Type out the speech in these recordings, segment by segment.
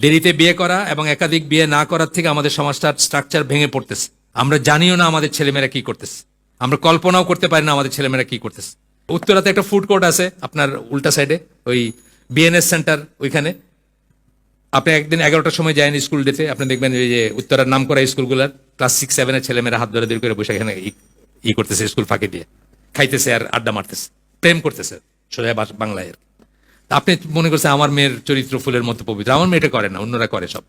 দেরিতে বিয়ে করা এবং একাধিক বিয়ে না করার থেকে আমাদের সমাজটার স্ট্রাকচার ভেঙে পড়তেছে। আমরা জানিও না আমাদের ছেলেমেয়েরা কি করতেছে। আমরা কল্পনাও করতে পারি না আমাদের ছেলেমেয়েরা কি করতেছে। উত্তরাতে একটা ফুড কোর্ট আছে আপনার উল্টা সাইডে ওই বিএনএস সেন্টার ওইখানে। আপনি একদিন এগারোটার সময় যায়েন স্কুল ডেতে আপনি দেখবেন ওই যে উত্তরার নাম করা স্কুলগুলোর ক্লাস সিক্স সেভেনের ছেলেমেয়েরা হাত ধরে ধরে করে বসে এখানে ই- করতেছে স্কুল ফাঁকি দিয়ে। খাইতেছে আর আড্ডা মারতেছে। প্রেম করতেছে। সোজা বাংলায় আর আপনি মনে করছেন আমার মেয়ের চরিত্র ফুলের মতো পবিত্র, আমার মেয়েটা করে না, অন্যরা করে সব।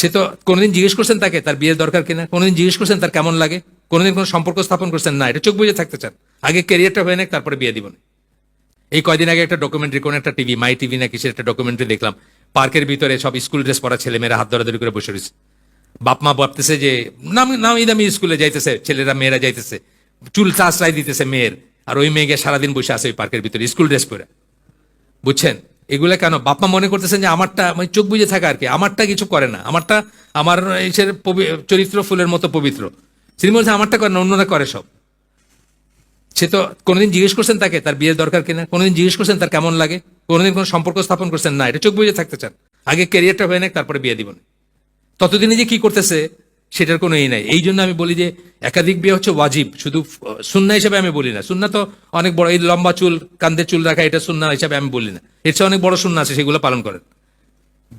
সে তো কোনোদিন জিজ্ঞেস করছেন তাকে, তার বিয়ের দরকার কিনা? কোনোদিন জিজ্ঞেস করছেন তার কেমন লাগে? কোনোদিন কোনো সম্পর্ক স্থাপন করছেন? না, এটা চোখ বুঝে থাকতে চান। আগে ক্যারিয়ারটা হয়ে নেক, তারপরে বিয়ে দিবেন এই কয়দিন আগে একটা ডকুমেন্টারি কোনো একটা টিভি মাই টিভি না কিসের একটা ডকুমেন্টারি দেখলাম। পার্কের ভিতরে সব স্কুল ড্রেস পরা ছেলে মেয়েরা হাত ধরাধরি করে বসে রয়েছে। বাপ মা ভাবতেছে যে, নাম, নামি দামি স্কুলে যাইতেছে, ছেলেরা, মেয়েরা যাইতেছে। চুল চাষরাই দিতেছে মেয়ের। আর ওই মেয়েকে সারাদিন বসে আছে ওই পার্কের ভিতরে স্কুল ড্রেস পরে। বুঝছেন? এগুলা কেন? বাপ মা মনে করতেছেন যে আমারটা মানে চোখ বুঝে থাকা আর কি। আমারটা কিছু করে না। আমারটা, আমার এসের চরিত্র ফুলের মতো পবিত্র। তিনি বলছেন আমারটা করে না, অন্যরা করে সব। সে তো কোনোদিন জিজ্ঞেস করছেন তাকে, তার বিয়ের দরকার কিনা কোনোদিন জিজ্ঞেস করছেন, তার কেমন লাগে? কোনোদিন কোনো সম্পর্ক স্থাপন করছেন না। এটা চোখ বুঝে থাকতে চান। আগে ক্যারিয়ারটা হয়ে নেক, তারপরে বিয়ে দিবেন। ততদিনে যে কি করতেছে সেটার কোনো এই নাই। এই জন্য আমি বলি যে একাধিক বিয়ে হচ্ছে ওয়াজিব। শুধু সুন্না হিসাবে আমি বলি না। সুন্না তো অনেক বড়, এই লম্বা চুল কান্দে চুল রাখা, এটা সুন্না হিসাবে আমি বলি না। এর চেয়ে অনেক বড় সুন্না আছে, সেগুলো পালন করেন।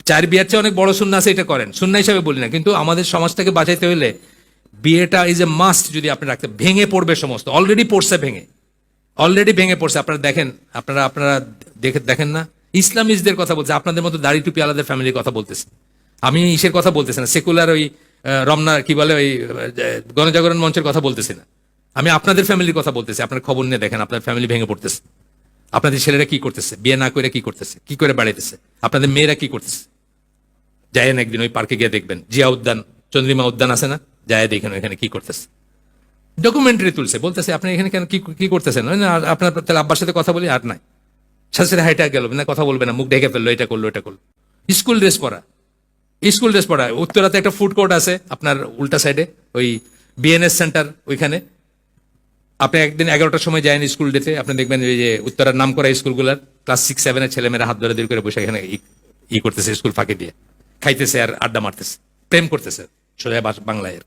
চার বিয়ের চেয়ে অনেক বড় সুন্না আছে, এটা করেন। সুন্না হিসাবে বলি না। কিন্তু আমাদের সমাজটাকে বাঁচাইতে হলে বিয়েটা ইজ এ মাস্ট যদি আপনি রাখতে, ভেঙে পড়বে সমস্ত। অলরেডি পড়ছে ভেঙে। অলরেডি ভেঙে পড়ছে। আপনারা দেখেন, আপনারা আপনারা দেখে, দেখেন না? ইসলামিস্টদের কথা বলছে। আপনাদের মতো দাড়ি টুপি আলাদা ফ্যামিলির কথা বলতেছে। আমি ইসের কথা বলতেছি না। সেকুলার ওই রমনা কি বলে ওই গণজাগরণ মঞ্চের কথা বলতেছি না। আমি আপনাদের ফ্যামিলির কথা বলতেছি, আপনার খবর নিয়ে দেখেন, আপনার ফ্যামিলি ভেঙে পড়তেছে। আপনাদের ছেলেরা কি করতেছে? বিয়ে না করে কি করতেছে? কি করে বাড়াইতেছে? আপনাদের মেয়েরা কি করতেছে? যায়েন একদিন ওই পার্কে গিয়ে দেখবেন। জিয়া উদ্যান, চন্দ্রিমা উদ্যান আছে না? যায় দেখেন ওখানে কি করতেছে। ডকুমেন্টারি তুলছে, বলতেছে, আপনি এখানে কেন কি কি করতেছেন? আপনার, তাহলে আব্বার সাথে কথা বলি, আর নাই। সাথে সাথে হাইটা গেল, না, কথা বলবে না, মুখ ঢেকে ফেলল, এটা করল এটা করল। স্কুল ড্রেস পরা স্কুল ড্রেস পরা, উত্তরাতে একটা ফুড কোর্ট আছে আপনার উল্টা সাইডে ওই বিএনএস সেন্টার ওইখানে। আপনি একদিন এগারোটার সময় যায়েন স্কুল ডেতে আপনি দেখবেন ওই যে উত্তরার নাম করা স্কুলগুলোর ক্লাস সিক্স সেভেনের ছেলেমেয়েরা হাত ধরে করে বসে এখানে ই- করতেছে স্কুল ফাঁকি দিয়ে। খাইতেছে আর আড্ডা মারতেছে, প্রেম করতেছে, সোজা বাংলায় আর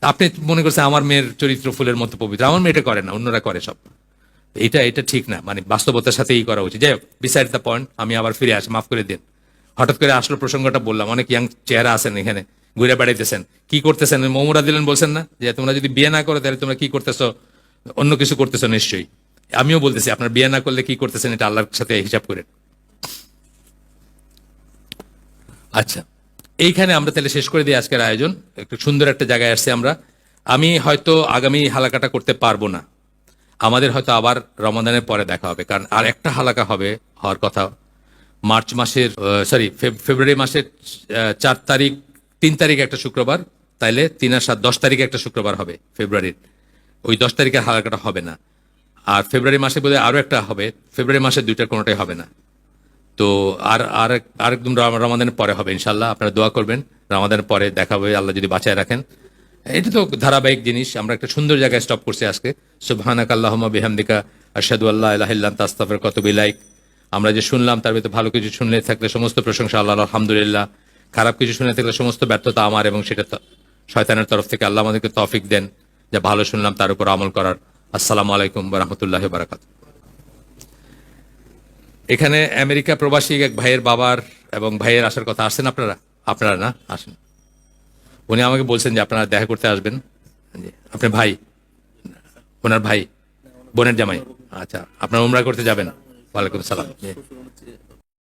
আপনি মনে করছেন আমার মেয়ের চরিত্র ফুলের মতো পবিত্র, আমার মেয়েটা করে না, অন্যরা করে সব। এটা এটা ঠিক না মানে বাস্তবতার সাথেই করা উচিত। যাই হোক বিসাইড দ্য পয়েন্ট আমি আবার ফিরে আসি, মাফ করে দিন। হঠাৎ করে আসলো প্রসঙ্গটা বললাম, অনেক ইয়াং চেহারা আছেন এখানে, ঘুরে বেড়াইতেছেন। কি করতেছেন? মমরা দিলেন বলছেন না, যে তোমরা যদি বিয়ে না করো, তাহলে তোমরা কি করতেছো? অন্য কিছু করতেছো নিশ্চয়ই। আমিও বলতেছি, আপনার বিয়ে না করলে কি করতেছেন? এটা আল্লাহর সাথে হিসাব করে আচ্ছা এইখানে আমরা তাহলে শেষ করে দিই আজকের আয়োজন। একটু সুন্দর একটা জায়গায় আসছি আমরা। আমি হয়তো আগামী হালাকাটা করতে পারব না। আমাদের হয়তো আবার রমাদানের পরে দেখা হবে, কারণ আর একটা হালাকা হবে হওয়ার কথা মার্চ মাসের সরি ফেব্রুয়ারি মাসের চার তারিখ, তিন তারিখ একটা শুক্রবার, তাইলে তিন আর সাত, দশ তারিখে একটা শুক্রবার হবে ফেব্রুয়ারির। ওই দশ তারিখের হালাকাটা হবে না। আর ফেব্রুয়ারি মাসে বোধহয় আরও একটা হবে, ফেব্রুয়ারি মাসে দুইটার কোনোটাই হবে না। তো আর আর আর একদম রাম- রমাদানের পরে হবে ইনশাল্লাহ আপনারা দোয়া করবেন, রমাদানের পরে দেখা হবে, আল্লাহ যদি বাঁচায় রাখেন। এটা তো ধারাবাহিক জিনিস, আমরা একটা সুন্দর জায়গায় স্টপ করছি আজকে। সুবহানাক আল্লাহুম্মা বিহামদিকা, আশহাদু আল্লা ইলাহা ইল্লা আনতা, আস্তাগফিরুকা ওয়া আতুবু ইলাইক। আমরা যে শুনলাম, তার ভিতরে ভালো কিছু শুনলে থাকলে সমস্ত প্রশংসা আল্লাহর, আলহামদুলিল্লাহ। খারাপ কিছু শুনে থাকলে সমস্ত ব্যর্থতা আমার এবং সেটা শয়তানের তরফ থেকে আল্লাহ আমাদেরকে তৌফিক দেন যা ভালো শুনলাম, তার উপর আমল করার। আসসালামু আলাইকুম রাহমাতুল্লাহি ওয়া বারাকাতুহু। এখানে আমেরিকা প্রবাসী এক ভাইয়ের বাবার এবং ভাইয়ের আসার কথা আসছেন আপনারা? আপনারা না? আসেন। উনি আমাকে বলছেন যে আপনারা দেখা করতে আসবেন। আপনার ভাই? ওনার ভাই? বোনের জামাই? আচ্ছা। আপনার উমরা করতে যাবেন। ওয়ালাইকুম সালাম।